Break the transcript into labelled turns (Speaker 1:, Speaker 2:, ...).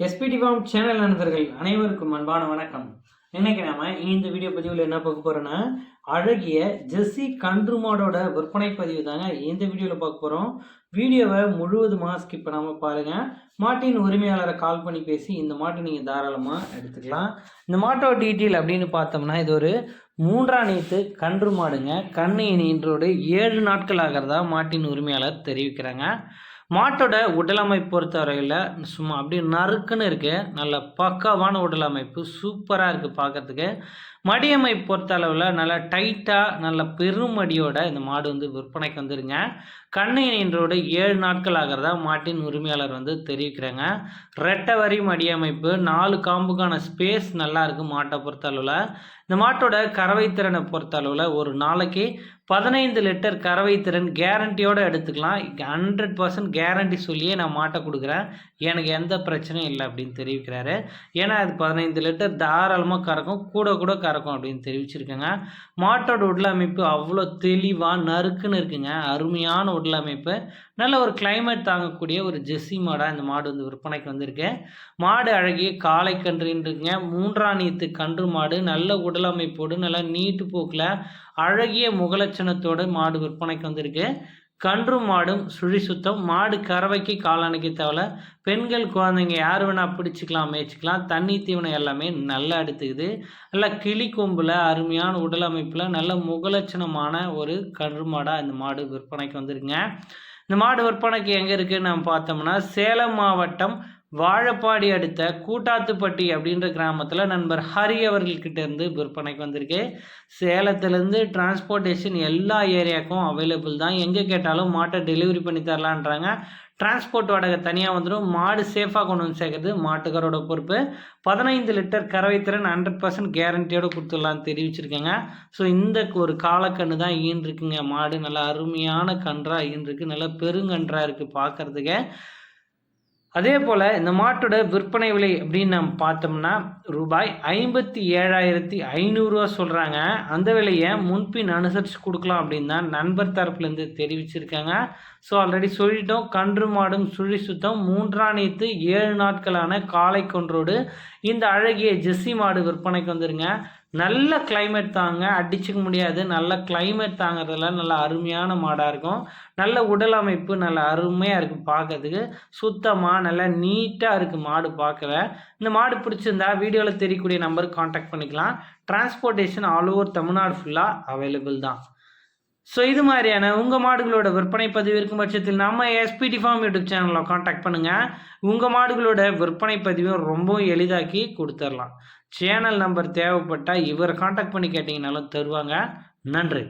Speaker 1: SPD form channel நண்பர்கள் அனைவருக்கும் அன்பான வணக்கம். இன்னைக்கு நாம இந்த வீடியோ பதிவில் என்ன பார்க்க போறோம்னா அழகிய ஜெஸ்ஸி கன்று மாடோட விற்பனை பதிவு தாங்க இந்த வீடியோவில் பார்க்க போகிறோம் வீடியோவை முழுவதுமாக ஸ்கிப் பண்ணாமல் பாருங்கள் மாட்டின் உரிமையாளரை கால் பண்ணி பேசி இந்த மாட்டை நீங்கள் தாராளமாக எடுத்துக்கலாம். இந்த மாட்டோட டீட்டெயில் அப்படின்னு பார்த்தோம்னா இது ஒரு மூன்றாம் நீத்து கன்று மாடுங்க. கண்ணு இனின்றோடு ஏழு நாட்கள் ஆகிறதா மாட்டின் உரிமையாளர் தெரிவிக்கிறாங்க. மாட்டோட உடலமைப்பு பொறுத்தவரையில் சும்மா அப்படியே நறுக்குன்னு இருக்குது நல்ல பக்காவான உடலமைப்பு சூப்பராக இருக்குது பார்க்கறதுக்கு மடியமை பொறுத்த அளவில் நல்லா டைட்டாக நல்ல பெருமடியோட இந்த மாடு வந்து விற்பனைக்கு வந்துருங்க. கண்ணையினோட ஏழு நாட்கள் ஆகிறதா மாட்டின் உரிமையாளர் வந்து தெரிவிக்கிறாங்க. ரெட்டை வரி மடியமைப்பு நாலு காம்புக்கான ஸ்பேஸ் நல்லா இருக்குது மாட்டை பொறுத்த அளவில் இந்த மாட்டோட கறவை திறனை பொறுத்த அளவில் ஒரு நாளைக்கு பதினைந்து லிட்டர் கறவை திறன் கேரண்டியோடு எடுத்துக்கலாம். ஹண்ட்ரட் பர்சன்ட் கேரண்டி சொல்லியே நான் மாட்டை கொடுக்குறேன். எனக்கு எந்த பிரச்சனையும் இல்லை அப்படின்னு தெரிவிக்கிறாரு. ஏன்னா அது பதினைந்து லிட்டர் தாராளமாக கறக்கும். கூட கூட இருக்கும் அப்படின்னு தெரிவிச்சிருக்கேங்க. மாட்டோட உடலமைப்பு அவ்வளோ தெளிவாக நறுக்குன்னு இருக்குங்க. அருமையான உடலமைப்பு. நல்ல ஒரு கிளைமேட் தாங்கக்கூடிய ஒரு ஜெஸ்ஸி மாடாக இந்த மாடு வந்து விற்பனைக்கு வந்திருக்கு. மாடு அழகிய காளை கன்றுன்றிருக்குங்க மூன்றாம் நீத்து கன்று மாடு. நல்ல உடலமைப்போடு நல்லா நீட்டு போக்கில் அழகிய முகலட்சணத்தோடு மாடு விற்பனைக்கு வந்திருக்கு. கன்றும் மாடும் சுழி சுத்தம் மாடு கறவைக்கு காலணைக்கு தவிர பெண்கள் குழந்தைங்க யார் வேணால் பிடிச்சிக்கலாம் மேய்ச்சிக்கலாம். தண்ணி தீவனம் எல்லாமே நல்லா எடுத்துக்குது நல்லா கிளி கொம்பில் அருமையான உடல் அமைப்பில் நல்ல முகலட்சணமான ஒரு கன்று மாடாக இந்த மாடு விற்பனைக்கு வந்துருங்க இந்த மாடு விற்பனைக்கு எங்கே இருக்குதுன்னு நம்ம பார்த்தோம்னா சேலம் மாவட்டம் வாழப்பாடி அடுத்த கூட்டாத்துப்பட்டி அப்படின்ற கிராமத்தில் நண்பர் ஹரி அவர்கள்கிட்ட இருந்து விற்பனைக்கு வந்திருக்கு. சேலத்துலேருந்து டிரான்ஸ்போர்ட்டேஷன் எல்லா ஏரியாவுக்கும் அவைலபிள் தான். எங்கே கேட்டாலும் மாட்டை டெலிவரி பண்ணி தரலான்றாங்க. டிரான்ஸ்போர்ட் வாடகை தனியாக வந்துடும் மாடு சேஃபாக கொண்டு வந்து சேர்க்குறது மாட்டுக்காரோட பொறுப்பு. பதினைந்து லிட்டர் கறவை திறன் ஹண்ட்ரட் பர்சன்ட் கேரண்டியோடு கொடுத்துடலான்னு தெரிவிச்சிருக்கேங்க. ஸோ இந்த ஒரு காலக்கன்று தான் ஈன் இருக்குங்க மாடு நல்லா அருமையான கன்றாக ஈன் இருக்குது நல்லா பெருங்கன்றாக இருக்குது பார்க்குறதுக்கு. அதே போல் இந்த மாட்டோட விற்பனை விலை அப்படின்னு நம்ம பார்த்தோம்னா ரூபாய் ஐம்பத்தி ஏழாயிரத்தி ஐநூறுரூவா சொல்கிறாங்க அந்த விலையை முன்பின் அனுசரித்து கொடுக்கலாம் அப்படின்னு தான் நண்பர் தரப்புலேருந்து தெரிவிச்சிருக்காங்க. ஸோ ஆல்ரெடி சொல்லிட்டோம். கன்று மாடும் சுழி சுத்தம் மூன்றாணித்து ஏழு நாட்களான காலை கொன்றோடு இந்த அழகிய ஜெஸ்ஸி மாடு விற்பனைக்கு வந்துருங்க. நல்ல கிளைமேட் தாங்க. அடிச்சுக்க முடியாது. நல்ல கிளைமேட் தாங்கிறதுல நல்ல அருமையான மாடாக இருக்கும். நல்ல உடல் அமைப்பு நல்ல அருமையாக இருக்கும் பார்க்கறதுக்கு சுத்தமாக நல்லா நீட்டாக இருக்குது மாடு பார்க்கவே இந்த மாடு பிடிச்சிருந்தா வீடியோவில் தெரியக்கூடிய நம்பருக்கு காண்டாக்ட் பண்ணிக்கலாம். டிரான்ஸ்போர்ட்டேஷன் ஆல் ஓவர் தமிழ்நாடு ஃபுல்லாக அவைலபிள் தான். ஸோ இது மாதிரியான உங்கள் மாடுகளோட விற்பனை பதிவு இருக்கும் பட்சத்தில் நம்ம எஸ்பிடி ஃபார்ம் யூடியூப் சேனலில் காண்டாக்ட் பண்ணுங்கள் உங்கள் மாடுகளோட விற்பனை பதிவும் ரொம்ப எளிதாக்கி கொடுத்துர்லாம் சேனல் நம்பர் தேவைப்பட்டால் இவரை காண்டாக்ட் பண்ணி கேட்டிங்கனாலும் தருவாங்க. நன்றி.